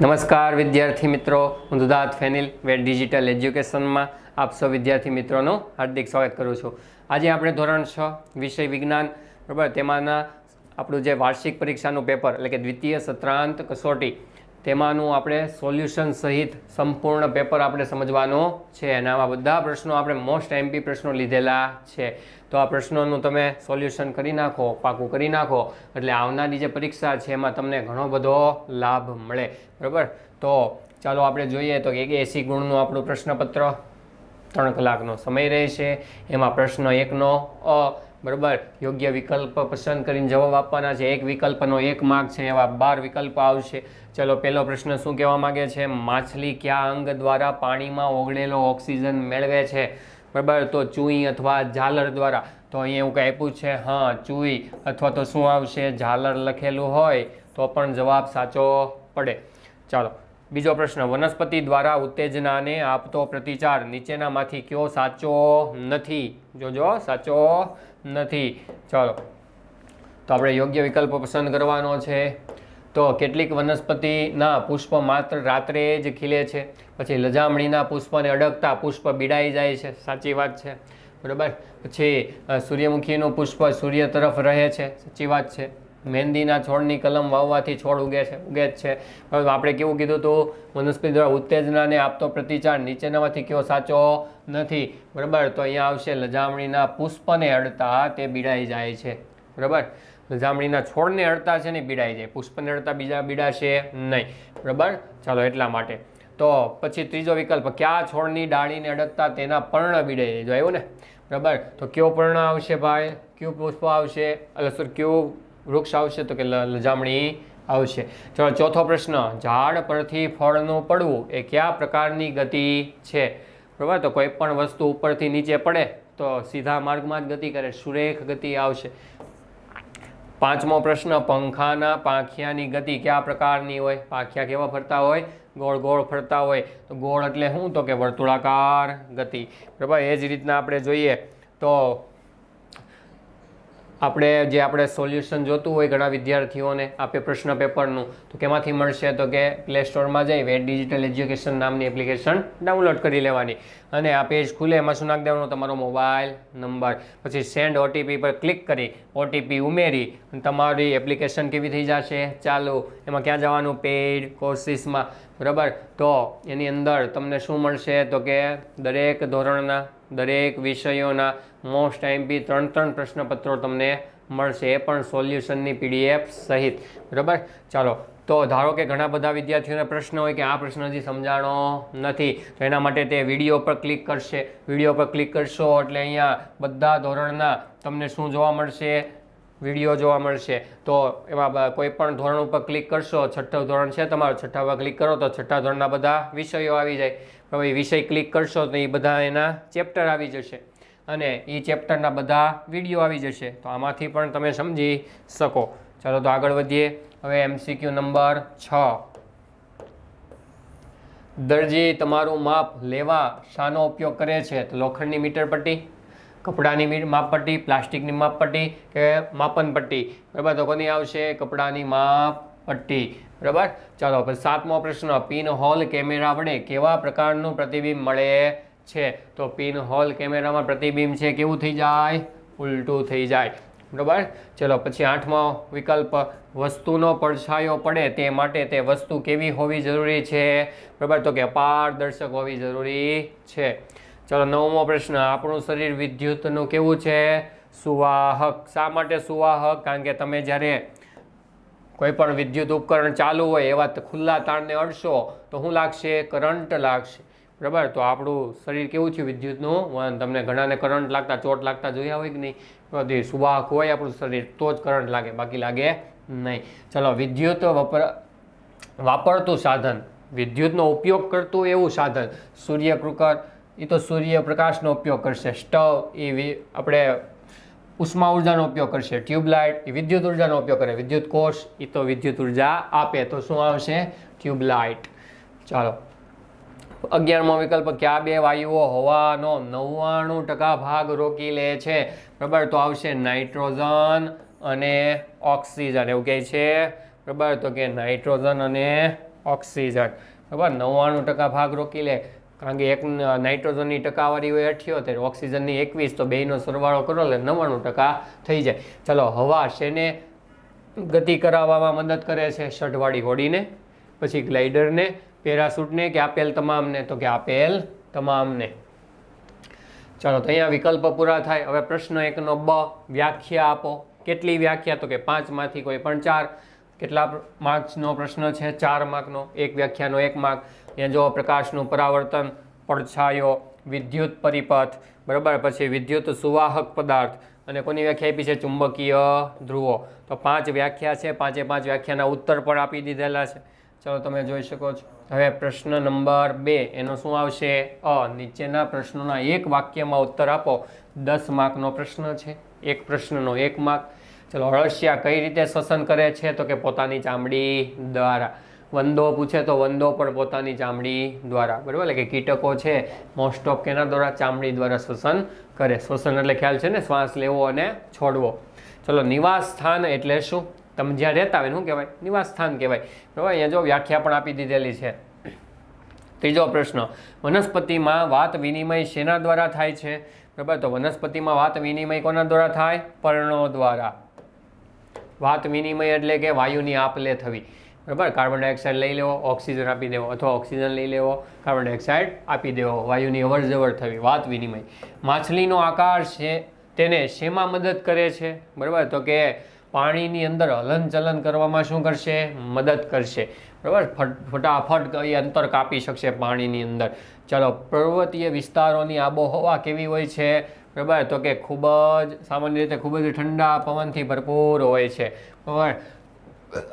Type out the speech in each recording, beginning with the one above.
નમસ્કાર, વિદ્યાર્થી મિત્રો. હું દુદાત ફેનિલ વેટ ડિજિટલ એજ્યુકેશનમાં આપ સૌ વિદ્યાર્થી મિત્રોનું હાર્દિક સ્વાગત કરું છું. આજે આપણે ધોરણ છ, વિષય વિજ્ઞાન, બરાબર? તેમાંના આપણું જે વાર્ષિક પરીક્ષાનું પેપર, એટલે કે દ્વિતીય સત્રાંત કસોટી તેમાંનું આપણે સોલ્યુશન સહિત સંપૂર્ણ પેપર આપણે સમજવાનું છે. અને આમાં બધા પ્રશ્નો આપણે મોસ્ટ એમપી પ્રશ્નો લીધેલા છે. તો આ પ્રશ્નોનું તમે સોલ્યુશન કરી નાખો, પાકું કરી નાખો. એટલે આવનારી જે પરીક્ષા છે એમાં તમને ઘણો બધો લાભ મળે. બરાબર? તો ચાલો આપણે જોઈએ તો એક એસી ગુણનું આપણું પ્રશ્નપત્ર. ત્રણ કલાકનો સમય રહેશે. એમાં પ્રશ્ન એકનો અ બરાબર? યોગ્ય વિકલ્પ પસંદ કરીને જવાબ આપવાના છે. એક વિકલ્પનો એક માર્ક છે, એવા બાર વિકલ્પ આવશે. ચલો, પહેલો પ્રશ્ન શું કહેવા માગે છે? માછલી કયા અંગ દ્વારા પાણીમાં ઓગળેલો ઓક્સિજન મેળવે છે? બરાબર? તો ચૂઈ અથવા ઝાલર દ્વારા. તો અહીંયા એવું કંઈ આપ્યું છે? હા, ચૂઈ. અથવા તો શું આવશે? ઝાલર લખેલું હોય તો પણ જવાબ સાચો પડે. ચાલો બીજો પ્રશ્ન, વનસ્પતિ દ્વારા ઉત્તેજનાને આપતો પ્રતિચાર નીચેનામાંથી કયો સાચો નથી? જોજો, સાચો નથી. ચલો. તો આપણે યોગ્ય વિકલ્પ પસંદ કરવાનો છે. તો કેટલીક વનસ્પતિના પુષ્પ માત્ર રાત્રે જ ખીલે છે. પછી લજામણીના પુષ્પને અડકતા પુષ્પ બીડાઈ જાય છે. સાચી વાત છે. બરાબર? પછી સૂર્યમુખીનું પુષ્પ સૂર્ય તરફ રહે છે. સાચી વાત છે. મહેંદીના છોડની કલમ વાવવાથી છોડ ઉગે છે, ઉગે જ છે. આપણે કેવું કીધું હતું વનસ્પતિ દ્વારા ઉત્તેજનાને આપતો પ્રતિચાર નીચેનામાંથી કયો સાચો નથી, બરાબર? તો અહીંયા આવશે, લજામણીના પુષ્પને અડતા તે બીડાઈ જાય છે, બરાબર? લજામણીના છોડને અડતા છે ને બીડાઈ જાય, પુષ્પને અડતા બીજા બીડાશે નહીં, બરાબર? ચાલો એટલા માટે. તો પછી ત્રીજો વિકલ્પ, કયા છોડની ડાળીને અડકતા તેના પર્ણ બીડાઈ જાય, જો આવ્યું ને, બરાબર? તો કયો પર્ણ આવશે ભાઈ? કયું પુષ્પ આવશે? એટલે સર કયું વૃક્ષ આવશે તો કે લજામણી આવશે. ચલો, ચોથો પ્રશ્ન. ઝાડ પરથી ફળનું પડવું એ કયા પ્રકારની ગતિ છે? બરાબર? તો કોઈ પણ વસ્તુ ઉપરથી નીચે પડે તો સીધા માર્ગમાં જ ગતિ કરે. સુરેખ ગતિ આવશે. પાંચમો પ્રશ્ન. પંખાના પાંખિયાની ગતિ કયા પ્રકારની હોય? પાંખિયા કેવા ફરતા હોય? ગોળ ગોળ ફરતા હોય. તો ગોળ એટલે શું? તો કે વર્તુળાકાર ગતિ. બરાબર? એ જ રીતના આપણે જોઈએ તો આપણે જે આપણે સોલ્યુશન જોતું હોય ઘણા વિદ્યાર્થીઓને આપે પ્રશ્ન પેપરનું, તો કેમાંથી મળશે? તો કે પ્લે સ્ટોરમાં જઈ વેટ ડિજિટલ એજ્યુકેશન નામની એપ્લિકેશન ડાઉનલોડ કરી લેવાની. અને આ પેજ ખુલે, એમાં શું નાખી દેવાનો? તમારો મોબાઈલ નંબર પછી સેન્ડ ઓટીપી પર ક્લિક કરી ઓટીપી ઉમેરી, અને તમારી એપ્લિકેશન કેવી થઈ જશે? ચાલુ, એમાં ક્યાં જવાનું? પેઇડ કોર્સિસમાં બરાબર? તો એની અંદર તમને શું મળશે? તો કે દરેક ધોરણના, દરેક વિષયોના મોસ્ટ બી ત્રણ ત્રણ પ્રશ્નપત્રો તમને મળશે, એ પણ સોલ્યુશનની પીડીએફ સહિત. બરાબર? ચાલો. તો ધારો કે ઘણા બધા વિદ્યાર્થીઓને પ્રશ્ન હોય કે આ પ્રશ્ન હજી સમજાણો નથી, તો એના માટે તે વીડિયો પર ક્લિક કરશે. વીડિયો પર ક્લિક કરશો એટલે અહીંયા બધા ધોરણના તમને શું જોવા મળશે? વીડિયો જોવા મળશે. તો એમાં કોઈ પણ ધોરણ ઉપર ક્લિક કરશો, છઠ્ઠું ધોરણ છે તમારું, છઠ્ઠા પર ક્લિક કરો તો છઠ્ઠા ધોરણના બધા વિષયો આવી જાય. હવે વિષય ક્લિક કરશો તો એ બધા એના ચેપ્ટર આવી જશે. અને એ ચેપ્ટરના બધા વીડિયો આવી જશે. તો આમાંથી પણ તમે સમજી શકો. ચાલો તો આગળ વધીએ. હવે એમસીક્યુ નંબર છ. દરજી, તમારું માપ લેવા શાનો ઉપયોગ કરે છે? તો લોખંડની મીટર પટ્ટી, કપડાની માપપટ્ટી પ્લાસ્ટિકની માપપટ્ટી કે માપન પટ્ટી? બરાબર, તો કોની આવશે? કપડાની માપપટ્ટી બરાબર? ચાલો પછી સાતમો પ્રશ્ન, પિન હોલ કેમેરા વડે કેવા પ્રકારનું પ્રતિબિંબ મળે? છે, તો પિન હોલ કેમેરામાં પ્રતિબિંબ છે, કેવું થઈ જાય? ઉલટું થઈ જાય. બરાબર? ચલો, પછી આઠમો વિકલ્પ, વસ્તુનો પડછાયો પડે તે માટે તે વસ્તુ કેવી હોવી જરૂરી છે? બરાબર? તો કે પારદર્શક હોવી જરૂરી છે. ચલો, નવમો પ્રશ્ન, આપણું શરીર વિદ્યુતનું કેવું છે? સુવાહક. શા માટે સુવાહક? કારણ કે તમે જ્યારે કોઈ પણ વિદ્યુત ઉપકરણ ચાલુ હોય, એવા ખુલ્લા તારને અડશો, તો શું લાગશે? કરંટ લાગશે. બરાબર? તો આપણું શરીર કેવું છે વિદ્યુતનું? વહન તમને ઘણાને કરંટ લાગતા, ચોટ લાગતા જોયા હોય કે નહીં? બધી સુવાહક હોય આપણું શરીર, તો જ કરંટ લાગે, બાકી લાગે નહીં. ચલો, વિદ્યુત વપરા, વાપરતું સાધન. વિદ્યુતનો ઉપયોગ કરતું એવું સાધન. સૂર્યકૃકર એ તો સૂર્યપ્રકાશનો ઉપયોગ કરશે. સ્ટવ, એ આપણે ઉષ્મા ઉર્જાનો ઉપયોગ કરશે. ટ્યુબલાઇટ, એ વિદ્યુત ઉર્જાનો ઉપયોગ કરે. વિદ્યુત કોષ એ તો વિદ્યુત ઊર્જા આપે. તો શું આવશે? ટ્યુબલાઇટ. ચાલો. અગિયારમો વિકલ્પ, કયા બે વાયુઓ હવાનો નવ્વાણું ટકા ભાગ રોકી લે છે? બરાબર, તો આવશે નાઇટ્રોજન અને ઓક્સિજન. એવું કહે છે? બરાબર, તો કે નાઇટ્રોજન અને ઓક્સિજન. બરાબર, નવ્વાણું ટકા ભાગ રોકી લે. કારણ કે એક નાઇટ્રોજનની ટકાવારી હોય અઠ્યોતેર, ઓક્સિજનની એકવીસ, તો બેનો સરવાળો કરો એટલે નવ્વાણું ટકા થઈ જાય. ચલો, હવા શેને ગતિ કરાવવામાં મદદ કરે છે? શઢવાળી હોડીને, પછી ગ્લાઇડરને પેરાસૂટને કે આપેલ તમામને? તો કે આપેલ તમામને. ચાલો, તો અહીંયા વિકલ્પ પૂરા થાય. હવે પ્રશ્ન એકનો બ વ્યાખ્યા આપો. કેટલી વ્યાખ્યા? તો કે પાંચમાંથી કોઈ પણ ચાર. કેટલા માર્ક્સનો પ્રશ્ન છે? ચાર માર્કનો. એક વ્યાખ્યાનો, એક માર્ક. અહીંયા જો પ્રકાશનું પરાવર્તન, પડછાયો, વિદ્યુત પરિપથ. બરાબર? પછી વિદ્યુત સુવાહક પદાર્થ. અને કોની વ્યાખ્યા આપી છે? ચુંબકીય ધ્રુવો. તો પાંચ વ્યાખ્યા છે. પાંચે પાંચ વ્યાખ્યાના ઉત્તર પણ આપી દીધેલા છે. ચલો તમે જોઈ શકો છો. હવે પ્રશ્ન નંબર બે, એનો શું આવશે? અ, નીચેના પ્રશ્નોના એક વાક્યમાં ઉત્તર આપો. દસ માર્કનો પ્રશ્ન છે. એક પ્રશ્નનો એક માર્ક. ચલો અળસિયા કઈ રીતે શ્વસન કરે છે? તો કે પોતાની ચામડી દ્વારા. વંદો પૂછે તો વંદો પણ પોતાની ચામડી દ્વારા. બરાબર? એટલે કે કીટકો છે મોસ્ટ ઓફ કેના દ્વારા ચામડી દ્વારા શ્વસન કરે. શ્વસન એટલે ખ્યાલ છે ને? શ્વાસ લેવો અને છોડવો. ચલો, નિવાસ સ્થાન એટલે શું? તમે જ્યાં રહેતા હોય શું કહેવાય? નિવાસસ્થાન કહેવાય. બરાબર? અહીંયા જો વ્યાખ્યા પણ આપી દીધેલી છે. ત્રીજો પ્રશ્ન, વનસ્પતિમાં વાત વિનિમય શેના દ્વારા થાય છે? બરાબર? તો વનસ્પતિમાં વાત વિનિમય કોના દ્વારા થાય? પર્ણો દ્વારા. વાત વિનિમય એટલે કે વાયુની આપ લે થવી. બરાબર? કાર્બન ડાયોક્સાઇડ લઈ લેવો, ઓક્સિજન આપી દેવો અથવા ઓક્સિજન લઈ લેવો, કાર્બન ડાયોક્સાઇડ આપી દેવો, વાયુની અવર જવર થવી, વાત વિનિમય. માછલીનો આકાર છે, તેને શેમાં મદદ કરે છે? બરાબર? તો કે પાણીની અંદર હલનચલન કરવામાં શું કરશે? મદદ કરશે. બરાબર? ફટ, ફટાફટ એ અંતર કાપી શકશે પાણીની અંદર. ચાલો, પર્વતીય વિસ્તારોની આબોહવા કેવી હોય છે? બરાબર? તો કે ખૂબ જ, સામાન્ય રીતે ખૂબ જ ઠંડા પવનથી ભરપૂર હોય છે. બરાબર?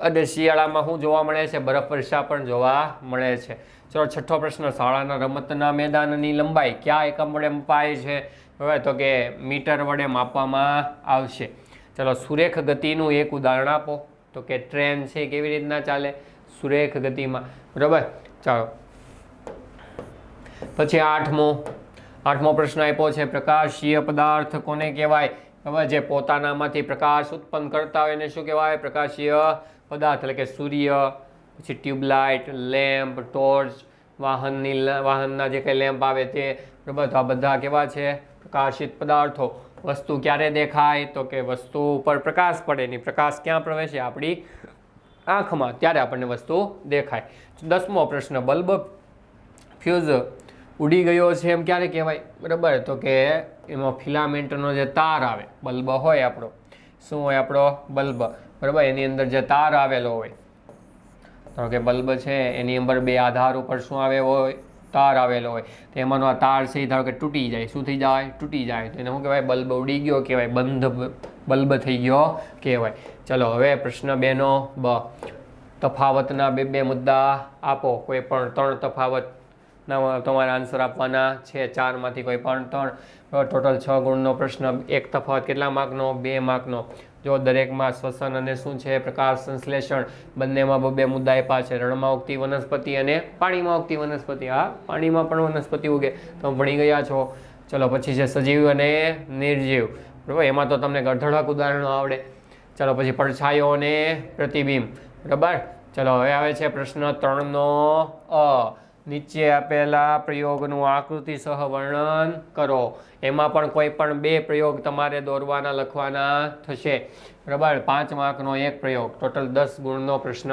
અને શિયાળામાં શું જોવા મળે છે? બરફ વર્ષા પણ જોવા મળે છે. ચલો, છઠ્ઠો પ્રશ્ન. શાળાના રમતના મેદાનની લંબાઈ કયા એકમ વડે મપાય છે? બરાબર? તો કે મીટર વડે માપવામાં આવશે. ચલો સુરેખ ગતિનું એક ઉદાહરણ આપો. તો કે ટ્રેન છે કેવી રીતના ચાલે? સુરેખ ગતિમાં. બરાબર? ચાલો. પછી આઠમો. આઠમો પ્રશ્ન આપ્યો છે, પ્રકાશીય પદાર્થ કોને કહેવાય? બરાબર જે પોતાનામાંથી પ્રકાશ ઉત્પન્ન કરતા હોય એને શું કહેવાય? પ્રકાશીય પદાર્થ, એટલે કે સૂર્ય, પછી ટ્યુબલાઇટ, લેમ્પ, ટોર્ચ, વાહનની વાહનના જે કંઈ લેમ્પ આવે તે. બરાબર? તો આ બધા કેવા છે? પ્રકાશિત પદાર્થો. વસ્તુ ક્યારે દેખાય તો કે વસ્તુ ઉપર પ્રકાશ પડે નહીં પ્રકાશ ક્યાં પ્રવેશે આપણી આંખમાં, ત્યારે આપણને વસ્તુ દેખાય. દસમો પ્રશ્ન, બલ્બ ફ્યુઝ ઉડી ગયો છે એમ ક્યારે કહેવાય? બરાબર, તો કે એમાં ફિલામેન્ટનો જે તાર આવે, બલ્બ હોય આપણો. શું હોય આપણો? બલ્બ. બરાબર, એની અંદર જે તાર આવેલો હોય. ધારો કે બલ્બ છે, એની અંદર બે આધાર ઉપર શું આવે હોય? તાર આવેલો હોય, તો એમાંનો આ તાર છે ધારો કે તૂટી જાય. શું થઈ જાય? તૂટી જાય. તો એને શું કહેવાય? બલ્બ ઉડી ગયો કહેવાય. બંધ બલ્બ થઈ ગયો કહેવાય. ચલો, હવે પ્રશ્ન બેનો બ. તફાવતના બે બે મુદ્દા આપો. કોઈ પણ ત્રણ તફાવતના તમારે આન્સર આપવાના છે. ચારમાંથી કોઈ પણ ત્રણ. ટોટલ છ ગુણનો પ્રશ્ન. એક તફાવત કેટલા માર્કનો બે માર્કનો જો દરેકમાં શ્વસન અને શું છે, પ્રકાશ સંશ્લેષણ, બંનેમાં બબે મુદ્દા આપ્યા છે. રણમાં ઉગતી વનસ્પતિ અને પાણીમાં ઉગતી વનસ્પતિ. હા, પાણીમાં પણ વનસ્પતિ ઉગે. તમે ભણી ગયા છો. ચલો, પછી છે સજીવ અને નિર્જીવ. બરાબર? એમાં તો તમને અઢળક ઉદાહરણો આવડે. ચલો, પછી પડછાયો અને પ્રતિબિંબ. બરાબર? ચલો, હવે આવે છે પ્રશ્ન ત્રણનો અ. નીચે આપેલા પ્રયોગનું આકૃતિ સહ વર્ણન કરો. એમાં પણ કોઈ પણ બે પ્રયોગ તમારે દોરવાના, લખવાના થશે. બરાબર? પાંચ માર્કનો એક પ્રયોગ. ટોટલ દસ ગુણનો પ્રશ્ન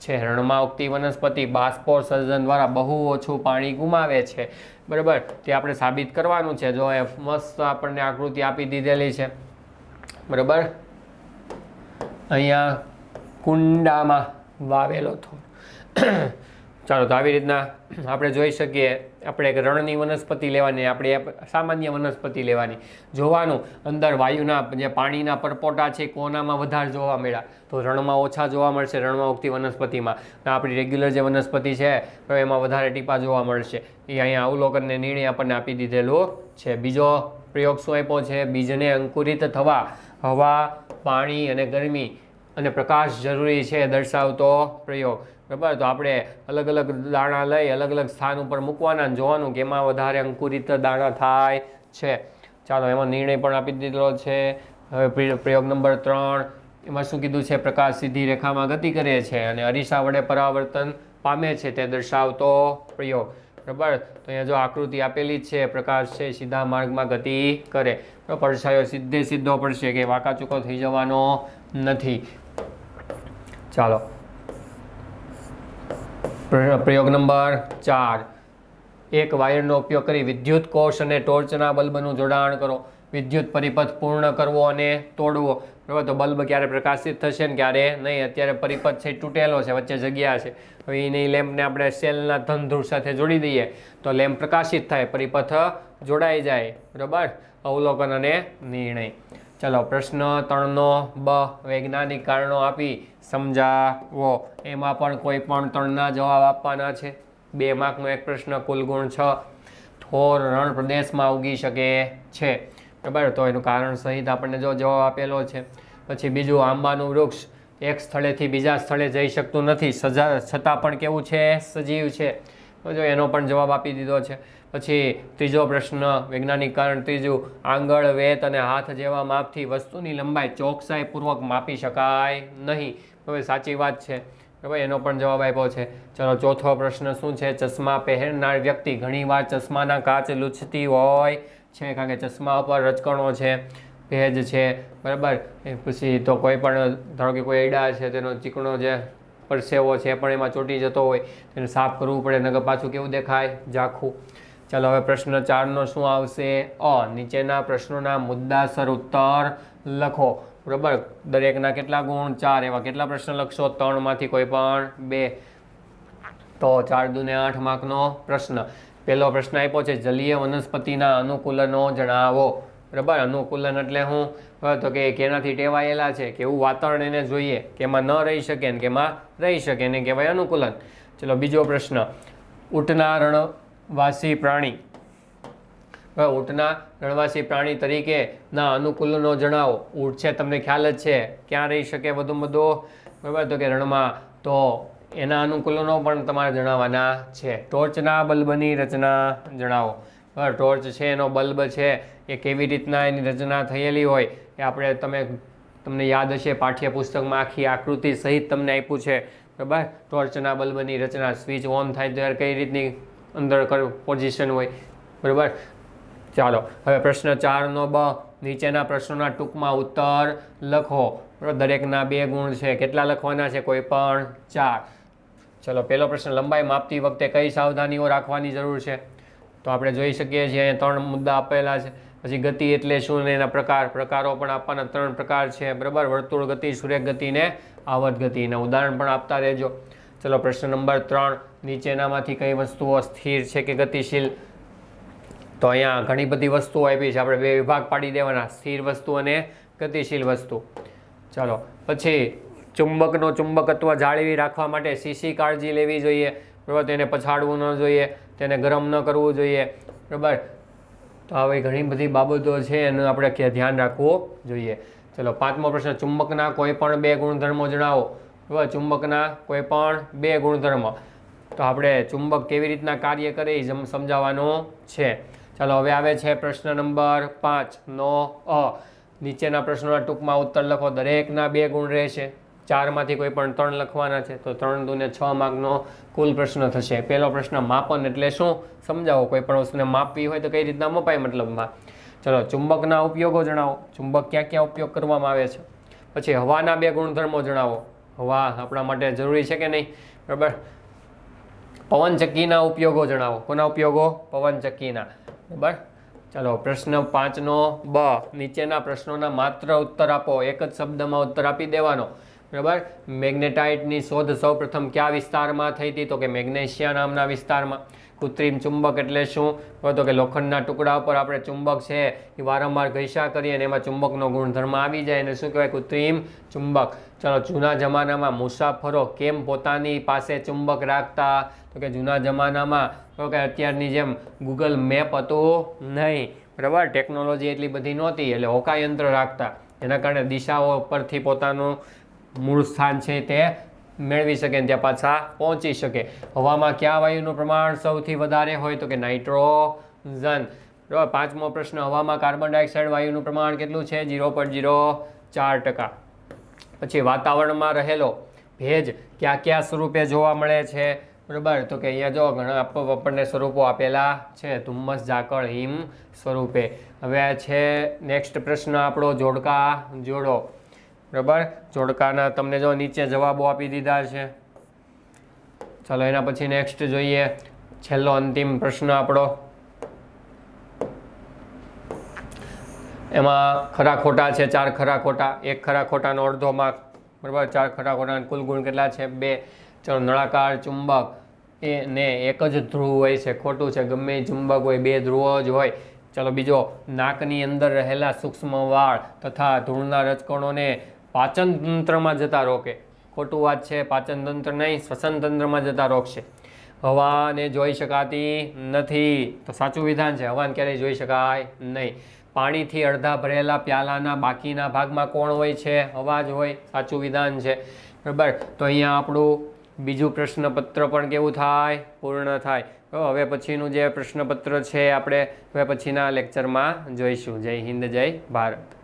છે. રણમાં ઉગતી વનસ્પતિ બાષ્પોત્સર્જન દ્વારા બહુ ઓછું પાણી ગુમાવે છે. બરાબર? તે આપણે સાબિત કરવાનું છે. જો એ મસ્ત આપણને આકૃતિ આપી દીધેલી છે. બરાબર? અહીંયા કુંડામાં વાવેલો થોર ચાલો તો આવી રીતના આપણે જોઈ શકીએ, આપણે એક રણની વનસ્પતિ લેવાની, આપણે સામાન્ય વનસ્પતિ લેવાની. જોવાનું, અંદર વાયુના જે પાણીના પરપોટા છે, કોનામાં વધારે જોવા મળ્યા? તો રણમાં ઓછા જોવા મળશે રણમાં ઉગતી વનસ્પતિમાં. આપણી રેગ્યુલર જે વનસ્પતિ છે, તો એમાં વધારે ટીપા જોવા મળશે. એ અહીંયા અવલોકનને નિર્ણય આપણને આપી દીધેલો છે. બીજો પ્રયોગ શું આપ્યો છે? બીજને અંકુરિત થવા, હવા, પાણી અને ગરમી અને પ્રકાશ જરૂરી છે દર્શાવતો પ્રયોગ. બરાબર તો આપણે અલગ અલગ દાણા લઈ અલગ અલગ સ્થાન ઉપર મૂકવાના જોવાનું કે એમાં વધારે અંકુરિત દાણા થાય છે. ચાલો, એમાં નિર્ણય પણ આપી દીધેલો છે. હવે પ્રયોગ નંબર ત્રણ. એમાં શું કીધું છે? પ્રકાશ સીધી રેખામાં ગતિ કરે છે અને અરીસા વડે પરાવર્તન પામે છે તે દર્શાવતો પ્રયોગ. બરાબર? તો અહીંયા જો આકૃતિ આપેલી છે, પ્રકાશ છે, સીધા માર્ગમાં ગતિ કરે. પડછાયો સીધે સીધો પડશે કે વાંકા ચૂકો થઈ જવાનો નથી. ચાલો. પ્રયોગ નંબર ચાર. એક વાયરનો ઉપયોગ કરી વિદ્યુત કોષ અને ટોર્ચના બલ્બનું જોડાણ કરો. વિદ્યુત પરિપથ પૂર્ણ કરવો અને તોડવો. બરાબર, તો બલ્બ ક્યારે પ્રકાશિત થશે ને ક્યારે નહીં, અત્યારે પરિપથ છે તૂટેલો છે, વચ્ચે જગ્યા છે. હવે એની લેમ્પને આપણે સેલના ધનધૂળ સાથે જોડી દઈએ. તો લેમ્પ પ્રકાશિત થાય, પરિપથ જોડાઈ જાય. બરાબર? અવલોકન અને નિર્ણય. ચલો, પ્રશ્ન ત્રણનો બ, વૈજ્ઞાનિક કારણો આપી સમજાવો. એમાં પણ કોઈ પણ ત્રણના જવાબ આપવાના છે. બે માર્કનો એક પ્રશ્ન, કુલ ગુણ છ. થોર રણ પ્રદેશમાં ઉગી શકે છે. બરાબર તો એનું કારણ સહિત આપણને જો જવાબ આપેલો છે. પછી બીજું, આંબાનું વૃક્ષ એક સ્થળેથી બીજા સ્થળે જઈ શકતું નથી. સજા, છતાં પણ કેવું છે? સજીવ છે. તો જો એનો પણ જવાબ આપી દીધો છે. પછી ત્રીજો પ્રશ્ન, વૈજ્ઞાનિક કારણ ત્રીજું, આંગળ, વેત અને હાથ જેવા માપથી વસ્તુની લંબાઈ ચોકસાઈપૂર્વક માપી શકાય નહીં. હવે સાચી વાત છે. બરાબર એનો પણ જવાબ આપ્યો છે. ચલો, ચોથો પ્રશ્ન શું છે? ચશ્મા પહેરનાર વ્યક્તિ ઘણીવાર ચશ્માના કાચ લૂછતી હોય છે, કારણ કે ચશ્મા ઉપર રચકણો છે, ભેજ છે, બરાબર? પછી તો કોઈ પણ, ધારો કે કોઈ એડા છે, તેનો ચીકણો જે પરસેવો છે પણ એમાં ચોંટી જતો હોય. તેને સાફ કરવું પડે નગર પાછું કેવું દેખાય? ઝાખું. ચાલો હવે પ્રશ્ન ચારનો શું આવશે? અ, નીચેના પ્રશ્નોના મુદ્દાસર ઉત્તર લખો. બરાબર? દરેકના કેટલા ગુણ? ચાર. એવા કેટલા પ્રશ્ન લખશો? ત્રણમાંથી કોઈ પણ બે. તો ચાર દુને આઠ માર્કનો પ્રશ્ન. પહેલો પ્રશ્ન આપ્યો છે, જલીય વનસ્પતિના અનુકૂલનો જણાવો. બરાબર? અનુકૂલન એટલે હું? તો કે કેનાથી ટેવાયેલા છે? કેવું વાતાવરણ એને જોઈએ, કે એમાં ન રહી શકે ને કેમાં રહી શકે એને કહેવાય અનુકૂલન. ચલો બીજો પ્રશ્ન. ઊંટના રણવાસી પ્રાણી. ઊંટના રણવાસી પ્રાણી તરીકે ના અનુકૂલનો જણાવો. ઊંટ છે, તમને ખ્યાલ જ છે. ક્યાં રહી શકે વધુ બધો બરાબર, તો કે રણમાં તો એના અનુકૂલનો પણ તમારે જણાવવાના છે. ટોર્ચના બલ્બની રચના જણાવો. બરાબર, ટોર્ચ છે, એનો બલ્બ છે, એ કેવી રીતના એની રચના થયેલી હોય, એ આપણે તમે, તમને યાદ હશે, પાઠ્યપુસ્તકમાં આખી આકૃતિ સહિત તમને આપ્યું છે. બરાબર, ટોર્ચના બલ્બની રચના, સ્વિચ ઓન થાય ત્યારે કઈ રીતની અંદર પોઝિશન હોય. બરાબર? ચાલો, હવે પ્રશ્ન ચારનો બ, નીચેના પ્રશ્નોના ટૂંકમાં ઉત્તર લખો. દરેકના બે ગુણ છે. કેટલા લખવાના છે? કોઈ પણ ચાર. ચલો, પહેલો પ્રશ્ન, લંબાઈ માપતી વખતે કઈ સાવધાનીઓ રાખવાની જરૂર છે? તો આપણે જોઈ શકીએ છીએ, અહીંયા ત્રણ મુદ્દા આપેલા છે. પછી ગતિ એટલે શું ને એના પ્રકાર. પ્રકારો પણ આપવાના ત્રણ પ્રકાર છે. બરાબર? વર્તુળ ગતિ સુરેખ ગતિ. ને આવત ગતિ ઉદાહરણ પણ આપતા રહેજો. ચલો, પ્રશ્ન નંબર ત્રણ. નીચેનામાંથી કઈ વસ્તુઓ સ્થિર છે કે ગતિશીલ? તો અહીંયા ઘણી બધી વસ્તુઓ આપી છે. આપણે બે વિભાગ પાડી દેવાના. સ્થિર વસ્તુ અને ગતિશીલ વસ્તુ. ચાલો, પછી ચુંબકનો ચુંબકત્વ જાળવી રાખવા માટે સીસી કાળજી લેવી જોઈએ. બરાબર, તેને પછાડવું ન જોઈએ. તેને ગરમ ન કરવું જોઈએ. બરાબર? તો આવી ઘણી બધી બાબતો છે એનું આપણે ધ્યાન રાખવું જોઈએ. ચલો, પાંચમો પ્રશ્ન. ચુંબકના કોઈ પણ બે ગુણધર્મો જણાવો. બરાબર ચુંબકના કોઈ પણ બે ગુણધર્મ. તો આપણે ચુંબક કેવી રીતના કાર્ય કરે એ સમજાવવાનું છે. ચાલો, હવે આવે છે પ્રશ્ન નંબર પાંચ, નો, અ. નીચેના પ્રશ્નોના ટૂંકમાં ઉત્તર લખો. દરેકના બે ગુણ રહેશે. ચારમાંથી કોઈ પણ ત્રણ લખવાના છે, તો ત્રણ દુને છ માર્કનો કુલ પ્રશ્ન થશે. પહેલો પ્રશ્ન, માપન એટલે શું? સમજાવો. કોઈ પણ વસ્તુને માપવી હોય તો કઈ રીતના મપાય મતલબમાં? ચલો, ચુંબકના ઉપયોગો જણાવો. ચુંબક ક્યાં ક્યાં ઉપયોગ કરવામાં આવે છે? પછી હવાના બે ગુણધર્મો જણાવો. હવા આપણા માટે જરૂરી છે કે નહીં? બરાબર. પવનચક્કીના ઉપયોગો જણાવો. કોના ઉપયોગો? પવનચક્કીના. બરાબર. ચાલો, પ્રશ્ન પાંચનો બ. નીચેના પ્રશ્નોના માત્ર ઉત્તર આપો. એક જ શબ્દમાં ઉત્તર આપી દેવાનો. બરાબર? મેગ્નેટાઇટની શોધ સૌપ્રથમ કયા વિસ્તારમાં થઈ હતી? તો કે મેગ્નેશિયા નામના વિસ્તારમાં. કૃત્રિમ ચુંબક એટલે શું? તો કે લોખંડના ટુકડા ઉપર આપણે ચુંબક છે એ વારંવાર ઘસા કરીએ અને એમાં ચુંબકનો ગુણધર્મ આવી જાય અને શું કહેવાય? કૃત્રિમ ચુંબક. ચાલો, જૂના જમાનામાં મુસાફરો કેમ પોતાની પાસે ચુંબક રાખતા? તો કે જૂના જમાનામાં, તો કે અત્યારની જેમ ગૂગલ મેપ હતું નહીં. બરાબર? ટેકનોલોજી એટલી બધી નહોતી, એટલે હોકાયંત્ર રાખતા. એના કારણે દિશાઓ પરથી પોતાનું મૂળ સ્થાન છે તે મેળવી શકે ને ત્યાં પાછા પહોંચી શકે. હવામાં કયા વાયુનું પ્રમાણ સૌથી વધારે હોય તો કે નાઇટ્રોજન? બરાબર પાંચમો પ્રશ્ન, હવામાં કાર્બન ડાયોક્સાઇડ વાયુનું પ્રમાણ કેટલું છે? ઝીરો પોઈન્ટ ઝીરો ચાર ટકા. પછી વાતાવરણમાં રહેલો ભેજ કયા કયા સ્વરૂપે જોવા મળે છે? બરાબર, તો કે અહીંયા જો ઘણા આપ- આપણને સ્વરૂપો આપેલા છે. ધુમ્મસ, ઝાકળ, હિમ સ્વરૂપે. હવે છે નેક્સ્ટ પ્રશ્ન આપણો, જોડકા, જોડો. બરાબર? જોડકાના તમને જો નીચે જવાબો આપી દીધા છે. ચાલો, એના પછી નેક્સ્ટ જોઈએ. છેલ્લો અંતિમ પ્રશ્ન આપણો. એમાં ખરા ખોટા છે, ચાર ખરા ખોટા. એક ખરા ખોટાનો અડધો માર્ક. બરાબર? ચાર ખરા ખોટાના કુલ ગુણ કેટલા છે? બે. ચલો, નળાકાર, ચુંબક. એ ને એક જ ધ્રુવ હોય છે. ખોટું છે. ગમે ચુંબક હોય, બે ધ્રુવો જ હોય. ચલો, બીજો. નાકની અંદર રહેલા સૂક્ષ્મ વાળ તથા ધૂળના રજકણોને પાચન તંત્રમાં જતા રોકે. ખોટું વાત છે પાચન તંત્ર નહીં શ્વસન તંત્રમાં જતા રોકશે. હવાને જોઈ શકાતી નથી. તો સાચું વિધાન છે, હવાને ક્યારેય જોઈ શકાય નહીં. પાણીથી અડધા ભરેલા પ્યાલાના બાકીના ભાગમાં કોણ હોય છે? હવા જ હોય. સાચું વિધાન છે. બરાબર? તો અહીંયા આપણું બીજું પ્રશ્નપત્ર પણ કેવું થાય? પૂર્ણ થાય. તો હવે પછીનું જે પ્રશ્નપત્ર છે, આપણે હવે પછીના લેક્ચરમાં જોઈશું. જય હિન્દ, જય ભારત.